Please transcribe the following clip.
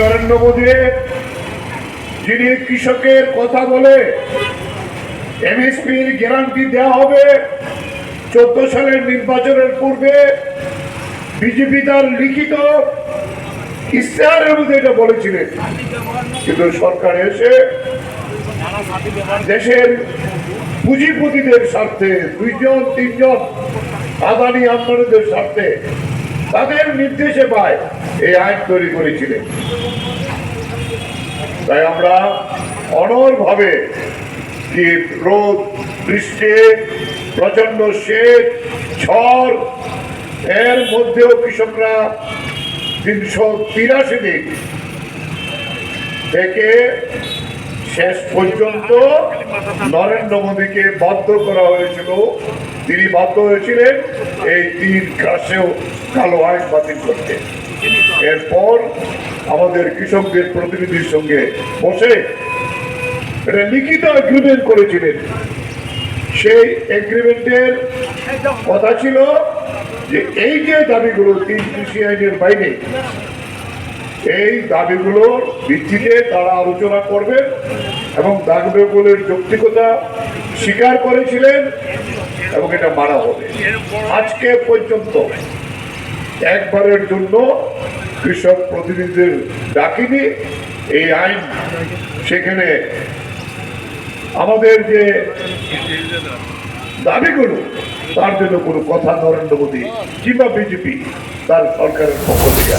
নরেন্দ্র মোদী যিনি কৃষকের কথা বলে এমএসপির গ্যারান্টি দেওয়া হবে, চোদ্দ সালের নির্বাচনের পূর্বে বিজেপি তার লিখিত ইশতেহারের মধ্যে এটা বলেছিলেন। কিন্তু সরকার এসে দেশের পুঁজিপতিদের স্বার্থে দুইজন, তিনজন, আদানি আন্দোলনদের স্বার্থে তাদের নির্দেশে পায়। এই আইন তৈরি করেছিলেন। তাই আমরা অনরভাবে কি রোদ বৃষ্টি প্রচণ্ড শীত ঝড়, এর মধ্যেও কৃষকরা তিনশো তিরাশি দিন থেকে শেষ পর্যন্ত নরেন্দ্র মোদীকে বাধ্য করা হয়েছিল। তিনি বাধ্য হয়েছিলেন এই তিন কাশেও কালো আইন বাতিল করতে। এরপর আমাদের কৃষকদের প্রতিনিধির সঙ্গে বসে এটা লিখিত এগ্রিমেন্ট করেছিলেন। সেই এগ্রিমেন্টের কথা ছিল যে এই যে দাবিগুলো তিন কৃষি আইনের বাইরে এই দাবিগুলোর ভিত্তিতে তারা আলোচনা করবেন এবং দাবিগুলোর যৌক্তিকতা স্বীকার করেছিলেন এবং এটা মানা হবে। আজকে পর্যন্ত একবারের জন্য কৃষক প্রতিনিধিদের ডাকিনি। এই আইন সেখানে আমাদের যে দাবিগুলো, তার জন্য কোনো কথা নরেন্দ্র মোদী কিংবা বিজেপি তার সরকারের পক্ষ থেকে